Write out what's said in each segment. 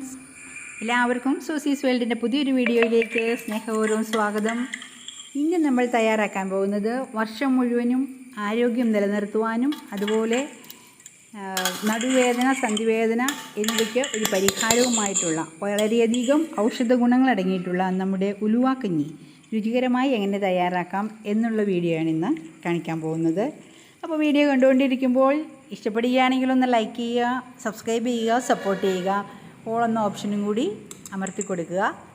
Friends എല്ലാവർക്കും സൂസീസ് വേൾഡിന്റെ പുതിയൊരു വീഡിയോയിലേക്ക് സ്നേഹപൂർവം സ്വാഗതം. ഇന്ന് നമ്മൾ തയ്യാറാക്കാൻ പോകുന്നത് വർഷം മുഴുവനും ആരോഗ്യം നിലനിർത്തുവാനും അതുപോലെ നടുവേദന സന്ധിവേദന എന്നിവയ്ക്ക് ഒരു പരിഹാരവുമായിട്ടുള്ള വളരെയധികം ഔഷധ ഗുണങ്ങൾ അടങ്ങിയിട്ടുള്ള നമ്മുടെ ഉലുവാക്കഞ്ഞി രുചികരമായി എങ്ങനെ തയ്യാറാക്കാം എന്നുള്ള വീഡിയോയാണ് ഇന്ന് കാണിക്കാൻ പോകുന്നത്. അപ്പോൾ വീഡിയോ കണ്ടുകൊണ്ടിരിക്കുമ്പോൾ ഇഷ്ടപ്പെടുകയാണെങ്കിൽ ഒന്ന് ലൈക്ക് ചെയ്യുക സബ്സ്ക്രൈബ് ചെയ്യുക സപ്പോർട്ട് ചെയ്യുക. ഓൾ എന്ന ഓപ്ഷനും കൂടി അമർത്തി കൊടുക്കുക.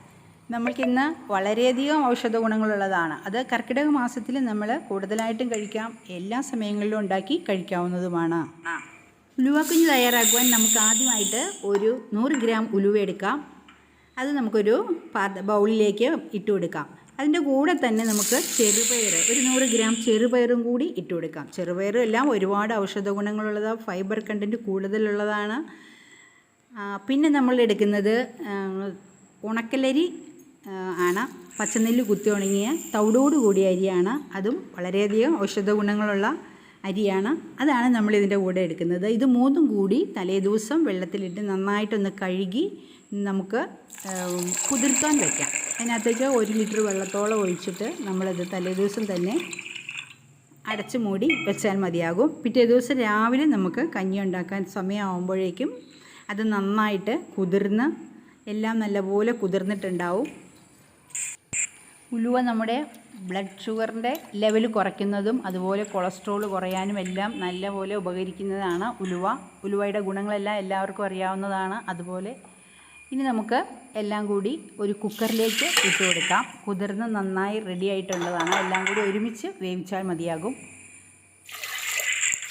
നമ്മൾക്കിന്ന് വളരെയധികം ഔഷധ ഗുണങ്ങളുള്ളതാണ്. അത് കർക്കിടക മാസത്തിൽ നമ്മൾ കൂടുതലായിട്ടും കഴിക്കാം എല്ലാ സമയങ്ങളിലും ഉണ്ടാക്കി കഴിക്കാവുന്നതുമാണ്. ഉലുവക്കുഞ്ഞ് തയ്യാറാക്കുവാൻ നമുക്ക് ആദ്യമായിട്ട് ഒരു നൂറ് ഗ്രാം ഉലുവ എടുക്കാം. അത് നമുക്കൊരു പാത്ര ബൗളിലേക്ക് ഇട്ട് കൊടുക്കാം. അതിന്റെ കൂടെ തന്നെ നമുക്ക് ചെറുപയർ ഒരു നൂറ് ഗ്രാം ചെറുപയറും കൂടി ഇട്ട് കൊടുക്കാം. ചെറുപയറും എല്ലാം ഒരുപാട് ഔഷധ ഗുണങ്ങളുള്ളതാണ് ഫൈബർ കണ്ടന്റ് കൂടുതലുള്ളതാണ്. പിന്നെ നമ്മൾ എടുക്കുന്നത് ഉണക്കലരി ആണ്. പച്ചനെല്ല് കുത്തി ഉണങ്ങിയ തവിടോട് കൂടിയ അരിയാണ്. അതും വളരെയധികം ഔഷധ ഗുണങ്ങളുള്ള അരിയാണ്. അതാണ് നമ്മൾ ഇതിന്റെ കൂടെ എടുക്കുന്നത്. ഇത് മൂന്നും കൂടി തലേദിവസം വെള്ളത്തിലിട്ട് നന്നായിട്ടൊന്ന് കഴുകി നമുക്ക് കുതിർക്കാൻ വയ്ക്കാം അതിനകത്തേക്ക് ഒരു ലിറ്റർ വെള്ളത്തോളം ഒഴിച്ചിട്ട് നമ്മളത് തലേദിവസം തന്നെ അടച്ചു മൂടി വെച്ചാൽ മതിയാകും. പിറ്റേ ദിവസം രാവിലെ നമുക്ക് കഞ്ഞി ഉണ്ടാക്കാൻ സമയമാകുമ്പോഴേക്കും അത് നന്നായിട്ട് കുതിർന്ന് എല്ലാം നല്ലപോലെ കുതിർന്നിട്ടുണ്ടാവും. ഉലുവ നമ്മുടെ ബ്ലഡ് ഷുഗറിന്റെ ലെവൽ കുറയ്ക്കുന്നതും അതുപോലെ കൊളസ്ട്രോൾ കുറയാനും എല്ലാം നല്ലപോലെ ഉപകരിക്കുന്നതാണ് ഉലുവ. ഉലുവയുടെ ഗുണങ്ങളെല്ലാം എല്ലാവർക്കും അറിയാവുന്നതാണ്. അതുപോലെ ഇനി നമുക്ക് എല്ലാം കൂടി ഒരു കുക്കറിലേക്ക് ഇട്ട് കൊടുക്കാം കുതിർന്ന് നന്നായി റെഡി ആയിട്ടുള്ളതാണ്. എല്ലാം കൂടി ഒരുമിച്ച് വേവിച്ചാൽ മതിയാകും.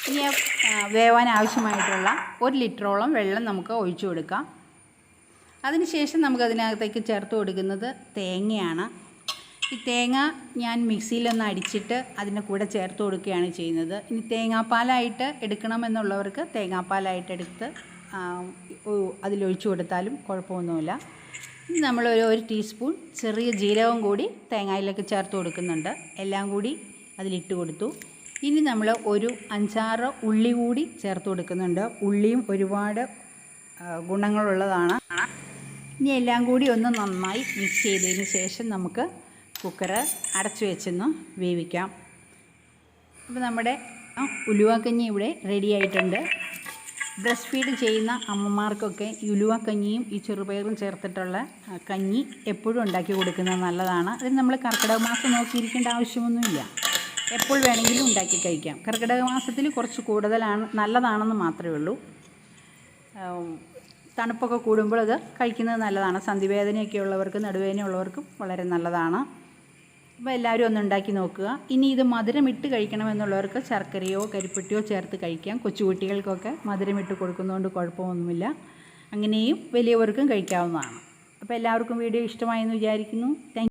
ഇനി വേവാൻ ആവശ്യമായിട്ടുള്ള ഒരു ലിറ്ററോളം വെള്ളം നമുക്ക് ഒഴിച്ചു കൊടുക്കാം. അതിനുശേഷം നമുക്ക് അതിനകത്തേക്ക് ചേർത്ത് കൊടുക്കുന്നത് തേങ്ങയാണ്. ഈ തേങ്ങ ഞാൻ മിക്സിയിലൊന്ന് അടിച്ചിട്ട് അതിന്റെ കൂടെ ചേർത്ത് കൊടുക്കുകയാണ് ചെയ്യുന്നത്. ഇനി തേങ്ങാപ്പാലായിട്ട് എടുക്കണമെന്നുള്ളവർക്ക് തേങ്ങാപ്പാലായിട്ട് എടുത്ത് ആ, ഒ- അതിലൊഴിച്ചു കൊടുത്താലും കുഴപ്പമൊന്നുമില്ല. ഇനി നമ്മളൊരു ഒരു ടീസ്പൂൺ ചെറിയ ജീരകം കൂടി തേങ്ങയിലേക്ക് ചേർത്ത് കൊടുക്കുന്നുണ്ട്. എല്ലാം കൂടി അതിലിട്ട് കൊടുത്തു. ഇനി നമ്മൾ ഒരു അഞ്ചാറ് ഉള്ളി കൂടി ചേർത്ത് കൊടുക്കുന്നുണ്ട്. ഉള്ളിയും ഒരുപാട് ഗുണങ്ങളുള്ളതാണ്. ഇനി എല്ലാം കൂടി ഒന്ന് നന്നായി മിക്സ് ചെയ്തതിന് ശേഷം നമുക്ക് കുക്കറ് അടച്ചു വെച്ചൊന്ന് വേവിക്കാം. അപ്പോൾ നമ്മുടെ ഉലുവക്കഞ്ഞി ഇവിടെ റെഡി ആയിട്ടുണ്ട്. ബ്രസ്റ്റ് ഫീഡ് ചെയ്യുന്ന അമ്മമാർക്കൊക്കെ ഉലുവാക്കഞ്ഞിയും ഈ ചെറുപയറും ചേർത്തിട്ടുള്ള കഞ്ഞി എപ്പോഴും ഉണ്ടാക്കി കൊടുക്കുന്നത് നല്ലതാണ്. അതിന് നമ്മൾ കർക്കിടക മാസം നോക്കിയിരിക്കേണ്ട ആവശ്യമൊന്നുമില്ല. എപ്പോൾ വേണമെങ്കിലും ഉണ്ടാക്കി കഴിക്കാം. കർക്കിടക മാസത്തിൽ കുറച്ച് കൂടുതലാണ് നല്ലതാണെന്ന് മാത്രമേ ഉള്ളൂ. തണുപ്പൊക്കെ കൂടുമ്പോൾ ഇത് കഴിക്കുന്നത് നല്ലതാണ്. സന്ധിവേദനയൊക്കെ ഉള്ളവർക്ക് നടുവേദന ഉള്ളവർക്കും വളരെ നല്ലതാണ്. അപ്പോൾ എല്ലാവരും ഒന്ന് ഉണ്ടാക്കി നോക്കുക. ഇനി ഇത് മധുരമിട്ട് കഴിക്കണമെന്നുള്ളവർക്ക് ശർക്കരയോ കരിപ്പെട്ടിയോ ചേർത്ത് കഴിക്കാം. കൊച്ചുകുട്ടികൾക്കൊക്കെ മധുരമിട്ട് കൊടുക്കുന്നതുകൊണ്ട് കുഴപ്പമൊന്നുമില്ല. അങ്ങനെയും വലിയവർക്കും കഴിക്കാവുന്നതാണ്. അപ്പോൾ എല്ലാവർക്കും വീഡിയോ ഇഷ്ടമായെന്ന് വിചാരിക്കുന്നു. താങ്ക്